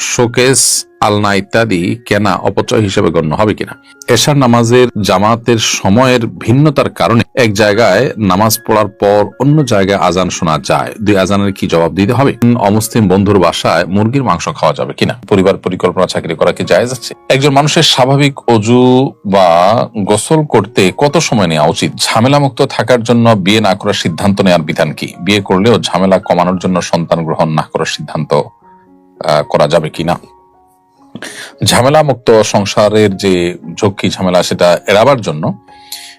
Showcase আলনা ইত্যাদি কেনা অপচয় হিসেবে গণ্য হবে কিনা? এশার নামাজের জামাতের সময়ের ভিন্নতার কারণে এক জায়গায় নামাজ পড়ার পর অন্য জায়গায় আজান শোনা যায়। দুই আজানের কি জবাব দিতে হবে? অমুসলিম বন্ধুর বাসায় মুরগির মাংস খাওয়া যাবে কিনা? পরিবার পরিকল্পনা চাকরি করা কি যায় যাচ্ছে একজন মানুষের স্বাভাবিক অজু বা গোসল করতে কত সময় নেওয়া উচিত? ঝামেলা মুক্ত থাকার জন্য বিয়ে না করার সিদ্ধান্ত নেওয়ার বিধান কি? বিয়ে করলেও ঝামেলা কমানোর জন্য সন্তান গ্রহণ না করার সিদ্ধান্ত করা যাবে কিনা? ঝামেলা মুক্ত সংসারের যে ঝক্কি ঝামেলা সেটা এড়াবার জন্য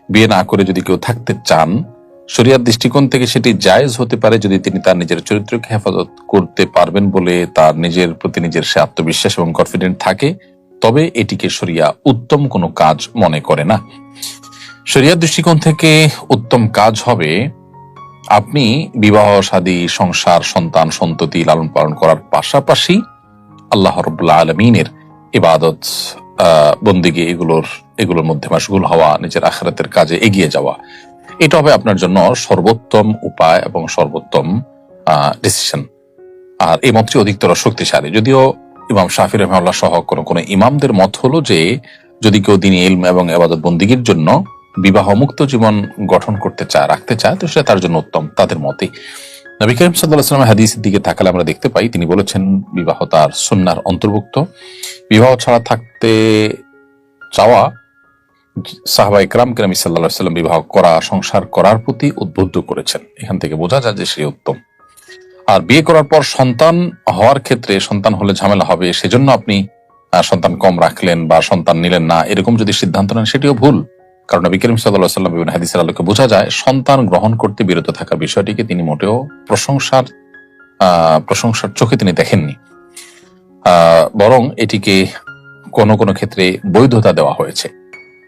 বিয়ে না করে যদি কেউ থাকতে চান, শরিয়ার দৃষ্টিকোণ থেকে সেটি জায়েজ হতে পারে যদি তিনি তার নিজের চরিত্রকে হেফাজত করতে পারবেন বলে তার নিজের প্রতি নিজের সে আত্মবিশ্বাস এবং কনফিডেন্ট থাকে, তবে এটিকে শরিয়া উত্তম কোনো কাজ মনে করে না। শরিয়ার দৃষ্টিকোণ থেকে উত্তম কাজ হবে আপনি বিবাহ, শাদী, সংসার, সন্তান, সন্ততি লালন পালন করার পাশাপাশি আল্লাহ রবুল্লা আলমিনের ইবাদত বন্দিগি এগুলোর এগুলোর মধ্যে মাসগুল হওয়া, নিজের আখরাতের কাজে এগিয়ে যাওয়া। এটা হবে আপনার জন্য সর্বোত্তম উপায় এবং সর্বোত্তম ডিসিশন আর এই মতটি অধিকতর শক্তিশালী। যদিও ইমাম শাফি রহমাল্লাহ সহ কোনো কোনো ইমামদের মত হলো যে, যদি কেউ দিন ইলম এবং এবাদত বন্দিগির জন্য বিবাহ মুক্ত জীবন গঠন করতে চায় রাখতে চায়, তো সেটা তার জন্য উত্তম, তাদের মতে। নবী করিম সাল্লাহ হাদিসের দিকে তাকালে আমরা দেখতে পাই, তিনি বলেছেন, বিবাহ তার সুন্নার অন্তর্ভুক্ত। বিবাহ ছাড়া থাকতে চাওয়া সাহবা ইকরাম কেরামি সাল্লাহ সাল্লাম বিবাহ করা, সংসার করার প্রতি উদ্বুদ্ধ করেছেন। এখান থেকে বোঝা যায় যে সে উত্তম। আর বিয়ে করার পর সন্তান হওয়ার ক্ষেত্রে সন্তান হলে ঝামেলা হবে, সেজন্য আপনি সন্তান কম রাখলেন বা সন্তান নিলেন না, এরকম যদি সিদ্ধান্ত নেন, সেটিও ভুল। কারণ নবী করিম সাল্লাহ সাল্লাম বিভিন্ন হাদিসের আলোকে বোঝা যায়, সন্তান গ্রহণ করতে বিরত থাকার বিষয়টিকে তিনি মোটেও প্রশংসার প্রশংসার চোখে তিনি দেখেননি। বরং এটিকে কোনো কোনো ক্ষেত্রে বৈধতা দেওয়া হয়েছে।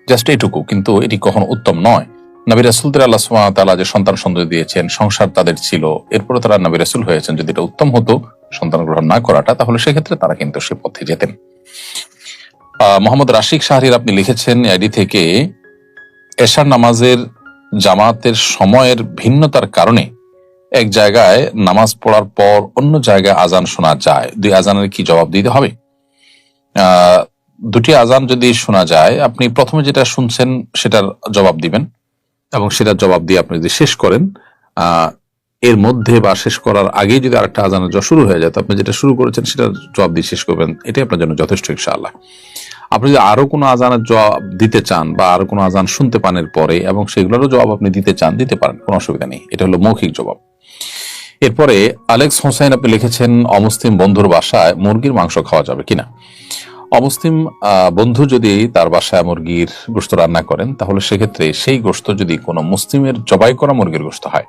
জাস্ট এটুকু, কিন্তু এটি কখনো উত্তম নয়। নবী রাসুলদের আল্লাহ তাআলা যে সন্তান সন্ততি দিয়েছেন, সংসার তাদের ছিল। এরপরে তারা নবী রাসুল হয়েছেন, যদি এটা উত্তম হতো, সন্তান গ্রহণ না করাটা, তাহলে সেক্ষেত্রে তারা কিন্তু সে পথে যেতেন। মোহাম্মদ রাশিক শাহরির আপনি লিখেছেন আইডি থেকে এশার নামাজের জামাতের সময়ের ভিন্নতার কারণে এক জায়গায় নামাজ পড়ার পর অন্য জায়গায় আজান শোনা যায়। দুই আজানের কি জবাব দিতে হবে? দুটি আজান যদি শোনা যায়, আপনি প্রথমে যেটা শুনছেন সেটার জবাব দিবেন এবং সেটার জবাব দিয়ে আপনি যদি শেষ করেন এর মধ্যে বা শেষ করার আগে যদি আরেকটা আজানের শুরু হয়ে যায়, তো আপনি যেটা শুরু করেছেন সেটার জবাব দিয়ে শেষ করবেন। এটাই আপনার জন্য যথেষ্ট ইনশাআল্লাহ। আপনি যদি আরও কোনো আজানের জবাব দিতে চান বা আরও কোনো আজান শুনতে পান এর পরে এবং সেগুলোরও জবাব আপনি দিতে চান, দিতে পারেন, কোনো অসুবিধা নেই। এটা হলো মৌখিক জবাব। এরপরে আলেক্স হোসাইন আপনি লিখেছেন, অমুসলিম বন্ধুর বাসায় মুরগির মাংস খাওয়া যাবে কিনা? অমুসলিম বন্ধু যদি তার বাসায় মুরগির গোস্ত রান্না করেন, তাহলে সেক্ষেত্রে সেই গোস্ত যদি কোনো মুসলিমের জবাই করা মুরগির গোস্ত হয়,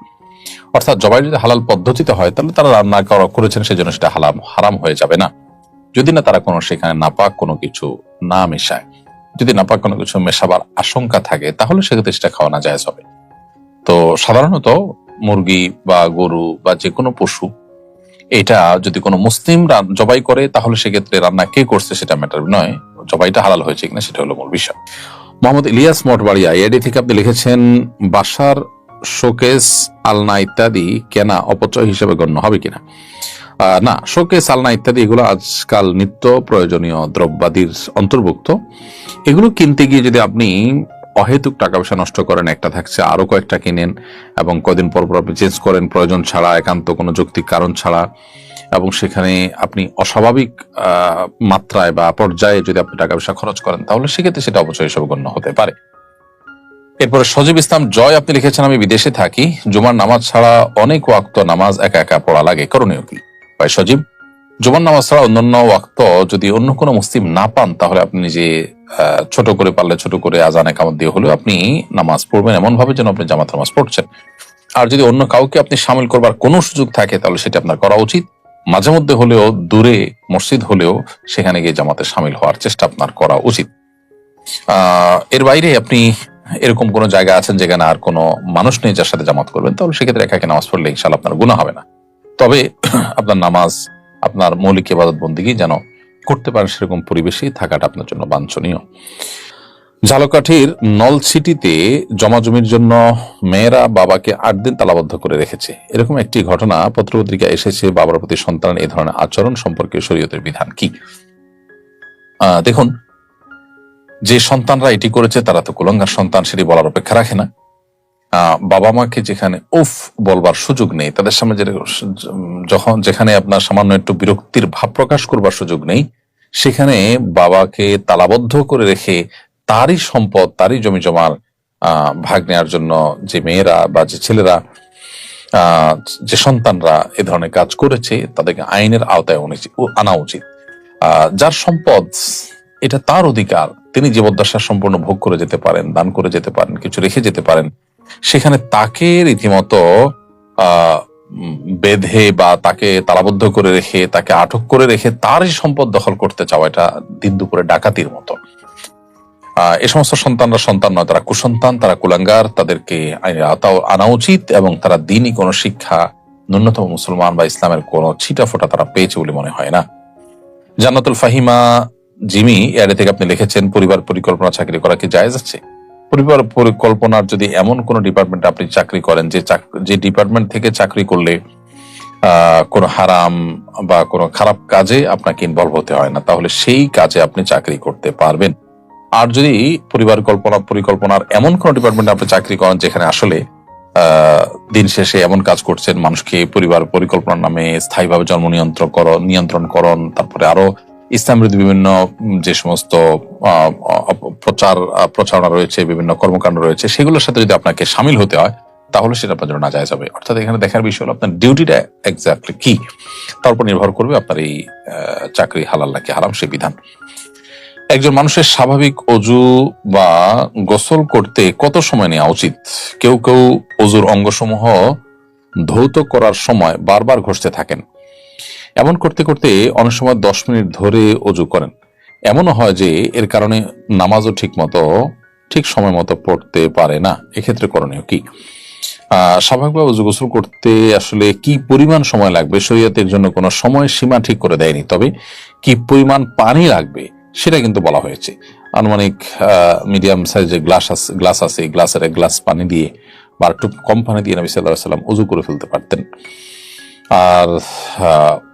অর্থাৎ জবাই যদি হালাল পদ্ধতিতে হয়, তাহলে তারা রান্না করা করেছেন, সেজন্য সেটা হালাম, হারাম হয়ে যাবে না। যদি না তারা কোনো সেখানে নাপাক কোনো কিছু না মেশায়, যদি নাপাক কোনো কিছু মেশাবার আশঙ্কা থাকে, তাহলে সেক্ষেত্রে সেটা খাওয়ানো যায় হবে। তো সাধারণত মুরগি বা গরু বা যে কোনো পশু, এটা যদি কোনো মুসলিম জবাই করে, তাহলে সেক্ষেত্রে রান্না কে করছে সেটা ম্যাটার নয়। জবাইটা হালাল হয়েছে কিনা সেটা হলো মূল বিষয়। মোহাম্মদ ইলিয়াস মঠবাড়িয়া এডি থেকে আপনি লিখেছেন, বাসার শোকেস, আলনা ইত্যাদি কেনা অপচয় হিসেবে গণ্য হবে কিনা? না, শোকেস, আলনা ইত্যাদি, এগুলো আজকাল নিত্য প্রয়োজনীয় দ্রব্যাদির অন্তর্ভুক্ত। এগুলো কিনতে গিয়ে যদি আপনি অহেতুক টাকা পয়সা নষ্ট করেন, একটা থাকছে, আরও কয়েকটা কিনেন এবং কদিন পর পর আপনি চেঞ্জ করেন, প্রয়োজন ছাড়া, একান্ত কোনো যৌক্তিক কারণ ছাড়া, এবং সেখানে আপনি অস্বাভাবিক মাত্রায় বা পর্যায়ে যদি আপনি টাকা পয়সা খরচ করেন, তাহলে সেক্ষেত্রে সেটা অবশ্যই হিসেবে গণ্য হতে পারে। এরপরে, সজীব ইসলাম, জয়, আপনি লিখেছেন, আমি বিদেশে থাকি, জুমার নামাজ ছাড়া অনেক ওয়াক্ত নামাজ একা একা পড়া লাগে, করণীয় কি? ভাই সজীব। জুমার নামাজ ছাড়া অন্যান্য ওয়াক্ত যদি অন্য কোনো মুসলিম না পান, তাহলে আপনি নিজে ছোট করে পারলে ছোট করে আজান একামত দিয়ে হলেও আপনি নামাজ পড়বেন। এমন ভাবে যেন আপনি জামাত নামাজ পড়ছেন। আর যদি অন্য কাউকে আপনি সামিল করবার কোনো সুযোগ থাকে, তাহলে সেটা আপনার করা উচিত। মাঝে মধ্যে হলেও, দূরে মসজিদ হলেও সেখানে গিয়ে জামাতে সামিল হওয়ার চেষ্টা আপনার করা উচিত। এর বাইরে আপনি এরকম কোনো জায়গা আছেন যেখানে আর কোনো মানুষ নেই যার সাথে জামাত করবেন, তাহলে সেক্ষেত্রে একাকে নামাজ পড়লে ইনশাল্লাহ আপনার গুণা হবে না। তবে আপনার নামাজ, আপনার মৌলিক ইবাদত বন্দিগি যেন করতে পারেন, সেরকম পরিবেশেই থাকাটা আপনার জন্য বাঞ্ছনীয়। ঝালকাঠির নলছিটিতে জমাজমির জন্য মেয়েরা বাবাকে আট দিন তালাবদ্ধ করে রেখেছে। এরকম একটি ঘটনা পত্রপত্রিকা এসেছে, বাবার প্রতি সন্তান এ ধরনের আচরণ সম্পর্কে শরীয়তের বিধান কি? দেখুন, যে সন্তানরা এটি করেছে, তারা তো কুলঙ্গার সন্তান, সেটি বলার অপেক্ষা রাখে না। বাবা মাকে যেখানে উফ বলবার সুযোগ নেই, তাদের সামনে যখন যেখানে আপনার সামান্য একটু বিরক্তির ভাব প্রকাশ করবার সুযোগ নেই, সেখানে বাবাকে তালাবদ্ধ করে রেখে তারই সম্পদ, তারই জমি জমার ভাগ নেওয়ার জন্য যে মেয়েরা বা যে ছেলেরা যে সন্তানরা এ ধরনের কাজ করেছে, তাদেরকে আইনের আওতায় আনা উচিত। যার সম্পদ, এটা তার অধিকার, তিনি জীবদ্দশা সম্পূর্ণ ভোগ করে যেতে পারেন, দান করে যেতে পারেন, কিছু রেখে যেতে পারেন সেখানে তাকে রীতিমতো বেঁধে বা তাকে তালাবদ্ধ করে রেখে, তাকে আটক করে রেখে তারই সম্পদ দখল করতে চাওয়া এটা দিন দুপুরে ডাকাতির মতো। এ সমস্ত সন্তানরা সন্তান নয়, তারা কুসন্তান, তারা কুলাঙ্গার, তাদেরকে আনা উচিত এবং তারা দিনই কোনো শিক্ষা, ন্যূনতম মুসলমান বা ইসলামের কোনো ছিটা ফোটা তারা পেয়েছে বলে মনে হয় না। জান্নাতুল ফাহিমা জিমি এর থেকে আপনি লিখেছেন, পরিবার পরিকল্পনা চাকরি করা কি জায়েজ আছে? পরিবার পরিকল্পনার যদি এমন কোন ডিপার্টমেন্টে আপনি চাকরি করেন যে যে ডিপার্টমেন্ট থেকে চাকরি করলে কোনো হারাম বা কোনো খারাপ কাজে আপনাকে ইনভলভ হতে হয় না, তাহলে সেই কাজে আপনি চাকরি করতে পারবেন। আর যদি পরিবার কল্পনা, পরিকল্পনার এমন কোন ডিপার্টমেন্টে আপনি চাকরি করেন যেখানে আসলে দিন শেষে এমন কাজ করছেন, মানুষকে পরিবার পরিকল্পনার নামে স্থায়ীভাবে জন্ম নিয়ন্ত্রণ করণ নিয়ন্ত্রণ করণ তারপরে আরও ইসলাম বিরোধী বিভিন্ন যে সমস্ত প্রচার প্রচারণা রয়েছে, বিভিন্ন কর্মকাণ্ড রয়েছে, সেগুলোর সাথে যদি আপনাকে সামিল হতে হয়, তাহলে সেটা আপনার জন্য না যায় যাবে অর্থাৎ এখানে দেখার বিষয় হলো, আপনার ডিউটিটা এক্স্যাক্টলি কি? তার উপর নির্ভর করবে আপনার এই চাকরি হালাল নাকি হারাম সে বিধান। একজন মানুষের স্বাভাবিক অজু বা গোসল করতে কত সময় নেওয়া উচিত? কেউ কেউ অজুর অঙ্গসমূহ ধৌত করার সময় বারবার ঘষতে থাকেন। এমন করতে করতে অনেক সময় দশ মিনিট ধরে অজু করেন। এমনও হয় যে এর কারণে নামাজও ঠিক মতো, ঠিক সময় মতো পড়তে পারে না। এক্ষেত্রে করণীয় কি? স্বাভাবিকভাবে অজু গোসল করতে আসলে কি পরিমাণ সময় লাগবে? শরীয়তের জন্য কোনো সময় সীমা ঠিক করে দেয়নি। তবে কি পরিমাণ পানি লাগবে সেটা কিন্তু বলা হয়েছে। আনুমানিক মিডিয়াম সাইজের গ্লাস আছে গ্লাস আছে। গ্লাসের এক গ্লাস পানি দিয়ে বা একটু কম পানি দিয়ে নবী সাল্লাহ সাল্লাম উজু করে ফেলতে পারতেন। আর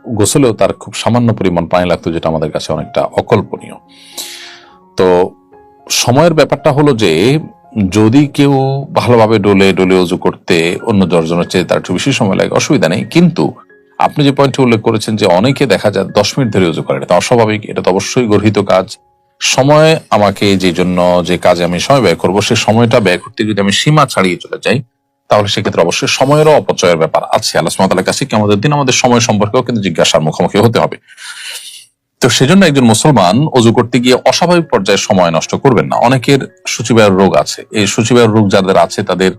গোসলেও তার খুব সামান্য পরিমাণ পানি লাগতো, যেটা আমাদের কাছে অনেকটা অকল্পনীয়। তো সময়ের ব্যাপারটা হলো যে, যদি কেউ ভালোভাবে ডোলে ডোলে উজু করতে অন্য দশজনের চেয়ে তার একটু বেশি সময় লাগে, অসুবিধা নেই। কিন্তু আপনি যে পয়েন্টে উল্লেখ করেছেন যে, অনেকে দেখা যায় দশ মিনিট ধরে উজু করে, এটা অস্বাভাবিক, এটা তো অবশ্যই গর্হিত কাজ। সময় আমাকে যে জন্য যে কাজে আমি সময় ব্যয় করব, সে সময়টা ব্যয় করতে যদি আমি সীমা ছাড়িয়ে চলে যাই তাহলে সেক্ষেত্রে অবশ্যই সময়েরও অপচয়ের ব্যাপার আছে। আল্লাহ কাছে কি আমাদের দিন আমাদের সময় সম্পর্কেও কিন্তু জিজ্ঞাসার মুখোমুখি হতে হবে। তো সেজন্য একজন মুসলমান অজু করতে গিয়ে অস্বাভাবিক পর্যায়ে সময় নষ্ট করবেন না। অনেকের সূচিবায়ুর রোগ আছে। এই সূচিবায়ুর রোগ যাদের আছে, তাদের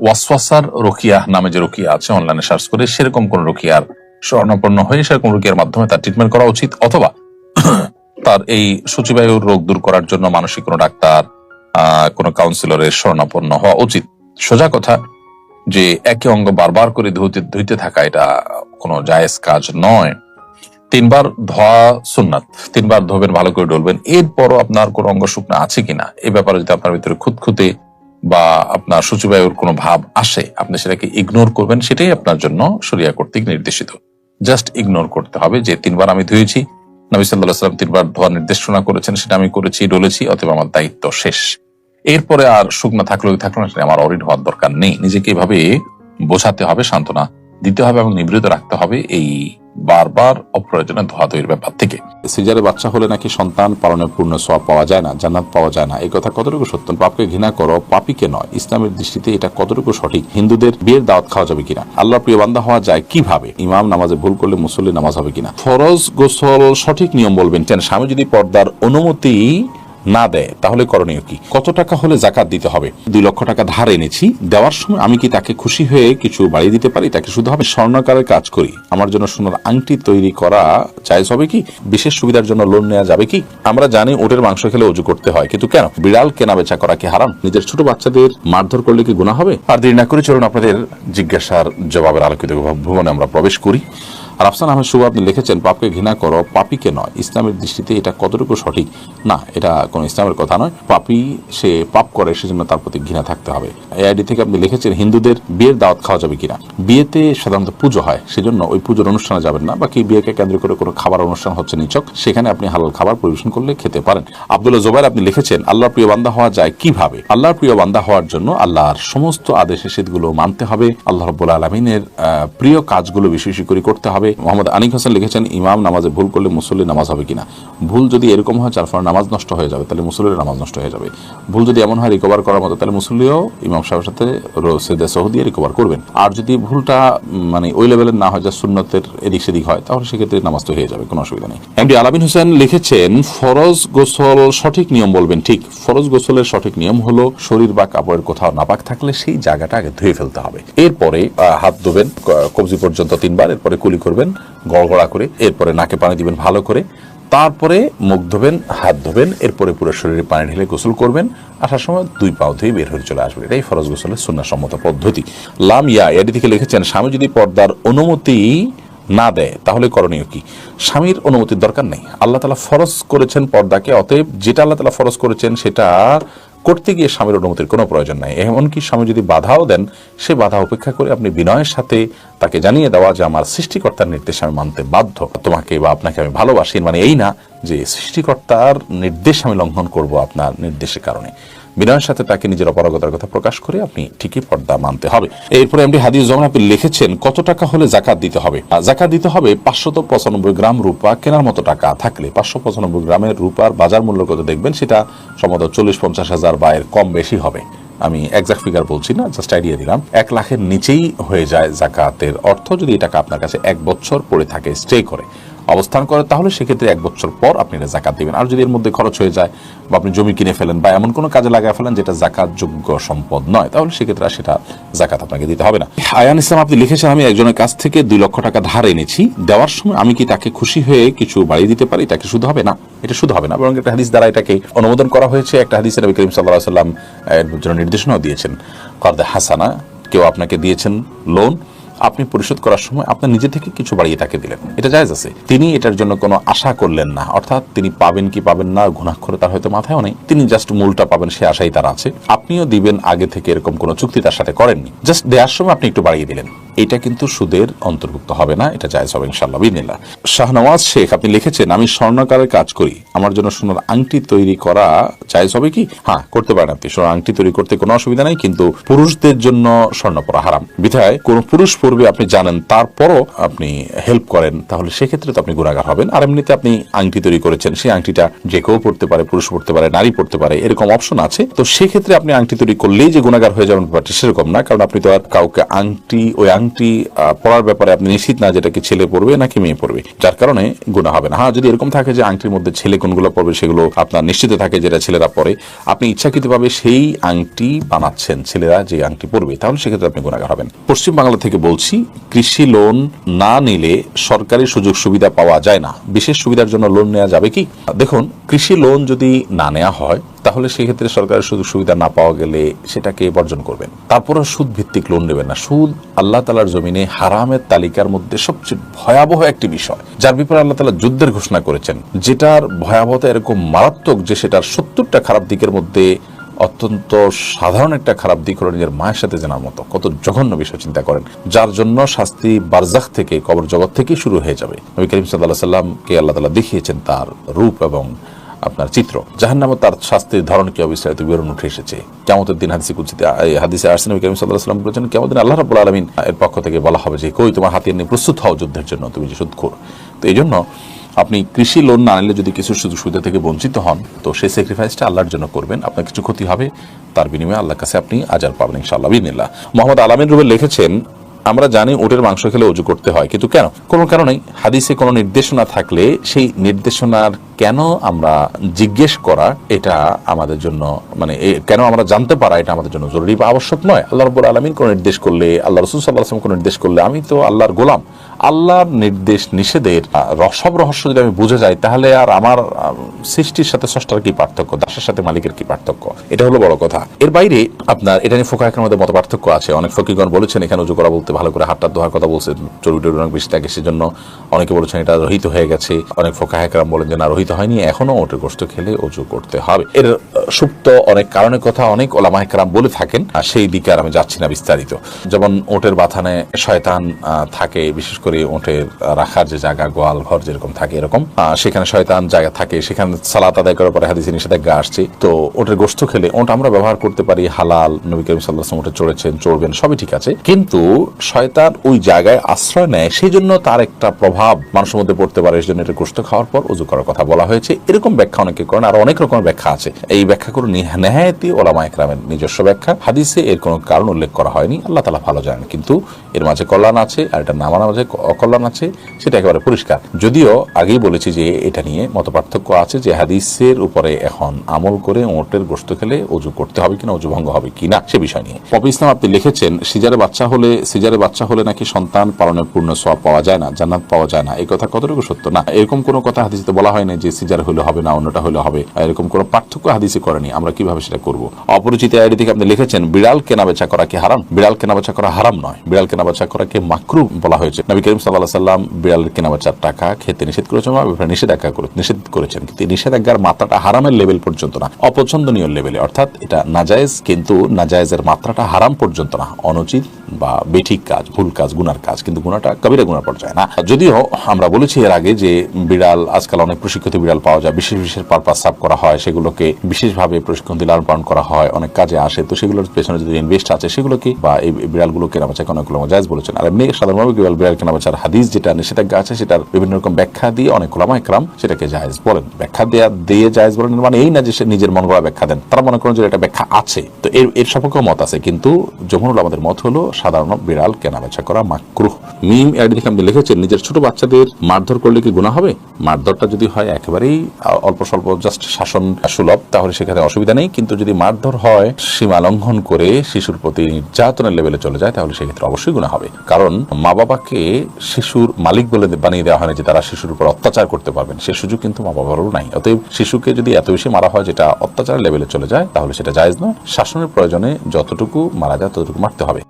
ওয়াসওয়াসার রোকিয়া নামে যে রোকিয়া আছে, অনলাইনে সার্চ করে সেরকম কোন রোকিয়ার স্বর্ণপন্ন হয়ে সেরকম রোকিয়ার মাধ্যমে তার ট্রিটমেন্ট করা উচিত। অথবা তার এই সূচিবায়ুর রোগ দূর করার জন্য মানসিক কোনো ডাক্তার কোনো কাউন্সিলরের স্বর্ণাপন্ন হওয়া উচিত। সোজা কথা যে একে অঙ্গ বারবার করে ধুতে ধুইতে থাকা এটা কোনো জায়েজ কাজ নয়। তিনবার ধোয়া সুন্নাত, তিনবার ধোবেন, ভালো করে ডলবেন। এরপরও আপনার কোনো অঙ্গ শুকনো আছে কিনা, এ ব্যাপারে যদি আপনার ভিতরে খুঁতখুঁতে বা আপনার সূচিবায়ুর কোনো ভাব আসে, আপনি সেটাকে ইগনোর করবেন, সেটাই আপনার জন্য সরিয়া কর্তৃক নির্দেশিত। জাস্ট ইগনোর করতে হবে যে তিনবার আমি ধুয়েছি, নবী সাল্লাহ সাল্লাম তিনবার ধোয়া নির্দেশনা করেছেন, সেটা আমি করেছি, ডলেছি অথবা আমার দায়িত্ব শেষ। এরপরে আর শুকনা থাকলেও থাকল না আমার অরিড হওয়ার দরকার নেই। নিজেকে এভাবে বোঝাতে হবে, সান্ত্বনা দিতে হবে এবং নিবৃত রাখতে হবে এই বারবার অপ্রয়োজনে ধোয়াধুয়ির ব্যাপার থেকে। সিজারে বাচ্চা হলে নাকি সন্তান পালনের পূর্ণ সব পাওয়া যায় না, জান্নাত পাওয়া যায় না। এই কথা কতটুকু সত্য? পাপকে ঘৃণা করো পাপিকে নয়। ইসলামের দৃষ্টিতে এটা কতটুকু সঠিক? হিন্দুদের বিয়ের দাওয়াত খাওয়া যাবে কিনা? আল্লাহ প্রিয় বান্দা হওয়া যায় কীভাবে? ইমাম নামাজে ভুল করলে মুসল্লি নামাজ হবে কিনা? ফরজ গোসল সঠিক নিয়ম বলবেন। স্বামী যদি পর্দার অনুমতি না দেয়, তাহলে করণীয় কি? কত টাকা হলে জাকাত দিতে হবে? দুই লক্ষ টাকা ধার এনেছি, দেওয়ার সময় আমি কি তাকে খুশি হয়ে কিছু বাড়িয়ে দিতে পারি? তাকে শুধু হবে স্বর্ণকারের কাজ করি। আমার জন্য সোনার আংটি তৈরি করা চাইজ হবে কি? বিশেষ সুবিধার জন্য লোন নেওয়া যাবে কি? আমরা জানি ওটের মাংস খেলে অজু করতে হয়, কিন্তু কেন? বিড়াল কেনা বেচা করা কি হারাম? নিজের ছোট বাচ্চাদের মারধর করলে কি গুণা হবে? আর দেরি না করে চলুন আপনাদের জিজ্ঞাসার জবাবের আলোকিত ভুবনে আমরা প্রবেশ করি। রাফসান আহমেদ শুভ, আপনি লিখেছেন পাপকে ঘৃণা করো, পাপিকে নয়। ইসলামের দৃষ্টিতে এটা কতটুকু সঠিক? না, এটা কোনো ইসলামের কথা নয়। পাপি, সে পাপ করে, সেজন্য তার প্রতি ঘৃণা থাকতে হবে। এই আইডি থেকে আপনি লিখেছেন, হিন্দুদের বিয়ের দাওয়াত খাওয়া যাবে কিনা? বিয়েতে সাধারণত পুজো হয়, সেজন্য ওই পুজোর অনুষ্ঠানে যাবেন না। বাকি বিয়েকে কেন্দ্র করে কোনো খাবার অনুষ্ঠান হচ্ছে নিচক সেখানে আপনি হালাল খাবার পরিবেশন করলে খেতে পারেন। আব্দুল্লাহ জোবাইর, আপনি লিখেছেন, আল্লাহর প্রিয় বান্দা হওয়া যায় কীভাবে? আল্লাহর প্রিয় বান্দা হওয়ার জন্য আল্লাহর সমস্ত আদেশ নিষেধগুলো মানতে হবে। আল্লাহ রব্বুল আলমিনের প্রিয় কাজগুলো বেশি বেশি করে করতে হবে। মোহাম্মদ আনিক হাসান লিখেছেন, ইমাম নামাজে ভুল করলে মুসল্লি নামাজ হবে কিনা? ভুল যদি এরকম হয়, যার ফলে নামাজ নষ্ট হয়ে যাবে, তাহলে মুসল্লির নামাজ নষ্ট হয়ে যাবে। ভুল যদি এমন হয় রিকভার করার মতো, তাহলে মুসল্লিও ইমাম সাহেবের সাথে সেদে সহ দিয়ে রিকভার করবেন। আর যদি ভুলটা মানে ওই লেভেলের না হয়, যা সুন্নতের এদিক সেদিক হয়, তাহলে সেক্ষেত্রে নামাজ তো হয়ে যাবে, কোনো অসুবিধা নেই। এমডি আলামিন হোসেন লিখেছেন, ফরজ গোসল সঠিক নিয়ম বলবেন, ঠিক। ফরজ গোসলের সঠিক নিয়ম হলো শরীর বা কাপড়ের কোথাও নাপাক থাকলে সেই জায়গাটা আগে ধুয়ে ফেলতে হবে। এরপরে হাত ধোবেন কবজি পর্যন্ত তিনবার, এরপরে কুলি করবেন, গড়গড়া করে, এরপরে নাকে পানি দিবেন ভালো করে, তারপরে মুখ ধোবেন, হাত ধোবেন, এরপরে পুরো শরীরে পানি ঢেলে গোসল করবেন, আসার সময় দুই পাও ধুয়ে বের হয়ে চলে আসবেন। এটাই ফরজ গোসলের সুন্নাসম্মত পদ্ধতি। লাম ইয়া, এটি থেকে লিখেছেন, স্বামী যদি পর্দার অনুমতি না দেয়, তাহলে করণীয় কি? স্বামীর অনুমতির দরকার নেই। আল্লাহ তালা ফরজ করেছেন পর্দাকে, অতএব যেটা আল্লাহ তালা ফরজ করেছেন, সেটা করতে গিয়ে স্বামীর অনুমতির কোনো প্রয়োজন নাই। এমনকি স্বামী যদি বাধাও দেন, সে বাধা উপেক্ষা করে আপনি বিনয়ের সাথে তাকে জানিয়ে দেওয়া যে আমার সৃষ্টিকর্তার নির্দেশ আমি মানতে বাধ্য। তোমাকে বা আপনাকে আমি ভালোবাসি মানে এই না যে সৃষ্টিকর্তার নির্দেশ আমি লঙ্ঘন করব আপনার নির্দেশের কারণে। বিনয়ের সাথে তাকে নিজের অপারগতার কথা প্রকাশ করে আপনি ঠিকই পর্দা মানতে হবে। এরপরে এমডি হাদিস যখন আপনি লিখেছেন, কত টাকা হলে জাকাত দিতে হবে? জাকাত দিতে হবে পাঁচশত পঁচানব্বই গ্রাম রূপা কেনার মতো টাকা থাকলে। পাঁচশো পঁচানব্বই গ্রামের রূপার বাজার মূল্য কত দেখবেন? সেটা সম্ভবত চল্লিশ পঞ্চাশ হাজার বা এর কম বেশি হবে। আমি একজাক্ট ফিগার বলছি না জাস্ট আইডিয়া দিলাম। এক লাখের নিচেই হয়ে যায় জাকাতের অর্থ। যদি এই টাকা আপনার কাছে এক বছর পড়ে থাকে স্টে করে। অবস্থান করে, তাহলে সেক্ষেত্রে এক বছর পর আপনি এটা জাকাত দিবেন। আর যদি এর মধ্যে খরচ হয়ে যায় বা আপনি জমি কিনে ফেলেন বা এমন কোনো কাজে লাগায় ফেলেন যেটা জাকাত যোগ্য সম্পদ নয়, তাহলে সেক্ষেত্রে সেটা জাকাত আপনাকে দিতে হবে না। আয়ান ইসলাম, আপনি লিখেছেন, আমি একজনের কাছ থেকে দুই লক্ষ টাকা ধার এনেছি। দেওয়ার সময় আমি কি তাকে খুশি হয়ে কিছু বাড়িয়ে দিতে পারি? তাকে শুধু হবে না? এটা শুধু হবে না, বরং একটা হাদিস দ্বারা এটাকে অনুমোদন করা হয়েছে। একটা হাদিসে নবী করিম সাল্লাহ সাল্লাম এর জন্য নির্দেশনাও দিয়েছেন। কর্দে হাসানা, কেউ আপনাকে দিয়েছেন লোন আপনি পরিশোধ করার সময় আপনার নিজে থেকে কিছু বাড়িয়ে তাকে দিলেন। এটা জায়জ আছে। তিনি এটার জন্য কোনো আশা করলেন না। অর্থাৎ তিনি পাবেন কি পাবেন না ঘুণাক্ষরে তার হয়তো মাথায় নেই। তিনি জাস্ট মূলটা পাবেন সে আশাই তার আছে। আপনিও দিবেন আগে থেকে এরকম কোনো চুক্তি তার সাথে করেননি। জাস্ট দেওয়ার সময় আপনি একটু বাড়িয়ে দিলেন। এটা কিন্তু সুদের অন্তর্ভুক্ত হবে না, এটা জায়েজ হবে ইনশাল্লাহ বিদিল্লাহ শাহনওয়াজ শেখ, আপনি লিখেছেন, আমি স্বর্ণকারের কাজ করি, আমার জন্য সোনার আংটি তৈরি করা জায়েজ হবে কি? হ্যাঁ করতে পারেন আপনি, সোনার আংটি তৈরি করতে কোনো অসুবিধা নাই, কিন্তু পুরুষদের জন্য স্বর্ণ পরা হারাম। বিধায়, কোন পুরুষ পূর্বে আপনি জানেন, তারপরও আপনি হেল্প করেন, তাহলে সেক্ষেত্রে তো আপনি গুণাগার হবেন। আর এমনিতে আপনি আংটি তৈরি করেছেন, সেই আংটিটা যে কেউ পড়তে পারে, পুরুষ পড়তে পারে, নারী পড়তে পারে, এরকম অপশন আছে। তো সেক্ষেত্রে আপনি আংটি তৈরি করলেই যে গুণাগার হয়ে যাবেন সেরকম না, কারণ আপনি তো আর কাউকে আংটি, ওই আংটি পরার ব্যাপারে আপনি নিশ্চিত না যেটা কি ছেলে পড়বে নাকি মেয়ে পড়বে। যার কারণে গুণা হবে না। হ্যাঁ যদি এরকম থাকে যে আংটির মধ্যে ছেলে কোনগুলো পড়বে সেগুলো আপনার নিশ্চিত থাকে যেটা ছেলেরা পরে আপনি ইচ্ছাকৃতভাবে সেই আংটি বানাচ্ছেন, ছেলেরা যে আংটি পড়বে, তাহলে সেক্ষেত্রে আপনি গুণাগার হবেন। পশ্চিম বাংলা থেকে বলছি, কৃষি লোন না নিলে সরকারি সুযোগ সুবিধা পাওয়া যায় না। বিশেষ সুবিধার জন্য লোন নেওয়া যাবে কি? দেখুন, কৃষি লোন যদি না নেওয়া হয় তাহলে সেই ক্ষেত্রে সরকারের সুযোগ সুবিধা না পাওয়া গেলে সেটাকে বর্জন করবেন। তারপরে সুদ ভিত্তিক লোন নেবেন না। সুদ আল্লাহ তালার জমিনে হারামের তালিকার মধ্যে সবচেয়ে ভয়াবহ একটি বিষয়, যার ব্যাপারে আল্লাহ তালা যুদ্ধের ঘোষণা করেছেন, যেটার ভয়াবহতা এরকম মারাত্মক যে সেটার সত্তরটা খারাপ দিকের মধ্যে অত্যন্ত সাধারণ একটা খারাপ দিক হলো নিজের মায়ের সাথে জানার মতো। কত জঘন্য বিষয় চিন্তা করেন। যার জন্য শাস্তি বারজাখ থেকে, কবর জগৎ থেকেই শুরু হয়ে যাবে। নবী করিম সাল্লাহ সাল্লামকে আল্লাহ তালা দেখিয়েছেন তার রূপ এবং আপনার চিত্র। জাহান্নামে তার শাস্তির ধরন কি অবিস্তারিত বিবরণ উঠে এসেছে। কেমতের দিন হাদিসে কুচিতে হাদিসে নবী করিম সাল্লাহ সাল্লাম বলেছেন কেমন দিন আল্লাহ রাবুল আলমিন এর পক্ষ থেকে বলা হবে যে, কই তোমার হাতিয়ার নিয়ে প্রস্তুত হও যুদ্ধের জন্য, তুমি যে সুদখোর। তো এই জন্য আপনি কৃষি লোন না নিলে যদি কিছু সুযোগ সুবিধা থেকে বঞ্চিত হন, তো সেই স্যাক্রিফাইসটা আল্লাহর জন্য করবেন। আপনার কিছু ক্ষতি হবে, তার বিনিময়ে আল্লাহর কাছে আপনি আজার পাবেন ইনশাআল্লাহ বিনিল্লাহ মোহাম্মদ আলামিন রুবেল লিখেছেন, আমরা জানি উটের মাংস খেলে উজু করতে হয়, কিন্তু কেন? কোনো কারণেই। হাদিসে কোনো নির্দেশনা থাকলে সেই নির্দেশনার কেন আমরা জিজ্ঞেস করা এটা আমাদের জন্য মানে কেন আমরা জানতে পারা এটা আমাদের জন্য জরুরি বা আবশ্যক নয়? আল্লাহ রব্বুল আলমিন কোনো নির্দেশ করলে আল্লাহ রসুল সাল্লাহ আসলাম কোনো নির্দেশ করলে আমি তো আল্লাহর গোলাম। আল্লাহর নির্দেশ নিষেধের আহ, র- সব রহস্য যদি আমি বুঝে যাই তাহলে আর আমার সৃষ্টির সাথে ষষ্ঠার কি পার্থক্য? দাসের সাথে মালিকের কি পার্থক্য? এটা হলো বড় কথা। এর বাইরে আপনার এটা নিয়ে ফোকাহের মধ্যে মত পার্থক্য আছে। অনেক ফকিগণ বলেছেন এখানে উজু করা বলতে ভালো করে হাতটা ধোয়ার কথা বলছেন চর্বি টর্বি অনেক বেশি থাকে সেজন্য অনেকে বলেছেন এটা রহিত হয়ে গেছে। অনেক ফোকাহেকরাম বলেন যে না রহিত হয়নি এখনও ওটের গোষ্ঠ খেলে অজু করতে হবে। এর সুপ্ত অনেক কারণের কথা অনেক ওলামাহেকরাম বলে থাকেন, আর সেই দিকে আর আমি যাচ্ছি না বিস্তারিত। যেমন ওটের বাথানে শয়তান থাকে, বিশেষ করে ওটের রাখার যে জায়গা, গোয়াল ঘর যেরকম থাকে এরকম সেখানে শয়তান জায়গা থাকে, সেখানে সালাত আদায় করার পরে হাদিসে নিষেধাজ্ঞা আসছে। তো ওটের গোস্ত খেলে ওট আমরা ব্যবহার করতে পারি, হালাল, নবী করিম সাল্লাহ ওটে চড়েছেন, চড়বেন, সবই ঠিক আছে। কিন্তু শয়তান ওই জায়গায় আশ্রয় নেয় সেই জন্য তার একটা প্রভাব মানুষের মধ্যে পড়তে পারে এই জন্য এটা গোস্ত খাওয়ার পর উজু করার কথা বলা হয়েছে, এরকম ব্যাখ্যা অনেকে করেন, আর অনেক রকমের ব্যাখ্যা আছে। এই ব্যাখ্যা করে নেহায়তি ওলামা একরামের নিজস্ব ব্যাখ্যা। হাদিসে এর কোনো কারণ উল্লেখ করা হয়নি। আল্লাহ তালা ভালো জানেন, কিন্তু এর মাঝে কল্যাণ আছে আর এটা নামার মাঝে অকল্যাণ আছে, সেটা একেবারে পরিষ্কার। যদিও আগেই বলেছি যে এটা নিয়ে মত পার্থক্য আছে যে হাদিসের উপরে এখন আমল করে ওটের গোস্ত খেলে অজু করতে হবে কিনা, অজু ভঙ্গ হবে কিনা, সে বিষয় নিয়ে। পপি ইসলাম আপনি লিখেছেন, সিজারে বাচ্চা হলে, সিজারে বাচ্চা হলে নাকি সন্তান পালনের পূর্ণ সব পাওয়া যায় না, জান্নাত পাওয়া যায় না। এই কথা কতটুকু সত্য? না, এরকম কোনো কথা হাদিসে বলা হয় না যে সিজার হলে হবে না, অন্যটা হলে হবে। এরকম কোনো পার্থক্য হাদিসে করেনি। আমরা কীভাবে সেটা করব? অপরিচিত আইডি থেকে আপনি লিখেছেন বিড়াল কেনা বেচা করা কি হারাম? বিড়াল কেনা বেচা করা হারাম নয়। বিড়াল কেনা বেচা করাকে মাকরু বলা হয়েছে। নবী করিম সাল্লাহ সাল্লাম বিড়াল কেনা বেচার টাকা খেতে নিষেধ করেছেন, বা ব্যাপারে নিষেধাজ্ঞা নিষেধ করেছেন। কিন্তু নিষেধাজ্ঞার মাত্রাটা হারামের লেভেল পর্যন্ত না, অপছন্দনীয় লেভেলে অর্থাৎ এটা নাজায়েজ, কিন্তু নাজায়েজের মাত্রাটা হারাম পর্যন্ত না। অনুচিত বা বেঠিক কাজ, ভুল কাজ, গুনার কাজ। কিন্তু গুণাটা কবিরা গুণার পর্যায়ে না। যদিও আমরা বলেছি এর আগে যে বিড়াল আজকাল অনেক প্রশিক্ষিত বিড়াল পাওয়া যায়, বিশেষ বিশেষ পারপাস সাফ করা হয়, সেগুলোকে বিশেষভাবে প্রশিক্ষণ দিয়ে লালন করা হয়, অনেক কাজে আসে। তো সেগুলোর পেছনে যদি ইনভেস্ট আছে সেগুলোকে বা এই বিড়ালগুলো কেনা বেচা অনেকগুলো জায়জ বলেছেন। আর এমনি সাধারণভাবে বিড়াল বিড়াল কেনা বেচার হাদিস যেটা নিষেধাজ্ঞা আছে, সেটার বিভিন্ন রকম ব্যাখ্যা দিয়ে অনেক ওলামা একরাম সেটাকে জায়েজ বলেন। ব্যাখ্যা দেয়া, দিয়ে জায়েজ বলেন মানে এই না যে সে নিজের মন গড়া ব্যাখ্যা দেন। তারা মনে করেন যে এটা ব্যাখ্যা আছে। তো এর এর সপক্ষে মত আছে, কিন্তু জমহুল আমাদের মত হলো সাধারণ বিড়াল কেনা বেচা করা মাকরুহ। মিম আপনি লিখেছেন, নিজের ছোট বাচ্চাদের মারধর করলে কি গুণা হবে? মারধরটা যদি হয় একেবারেই অল্প স্বল্প জাস্ট শাসন সুলভ, তাহলে সেখানে অসুবিধা নেই। কিন্তু যদি মারধর হয়, সীমা লঙ্ঘন করে শিশুর প্রতি নির্যাতনের লেভেলে চলে যায়, তাহলে সেক্ষেত্রে অবশ্যই গুণা হবে। কারণ মা বাবাকে শিশুর মালিক বলে বানিয়ে দেওয়া হয় না যে তারা শিশুর উপর অত্যাচার করতে পারবেন। সে সুযোগ কিন্তু মা বাবারও নাই। অতএব শিশুকে যদি এত বেশি মারা হয় যেটা অত্যাচার লেভেলে চলে যায়, তাহলে সেটা জায়েজ নয়। শাসনের প্রয়োজনে যতটুকু মারা যায়, ততটুকু মারতে হবে।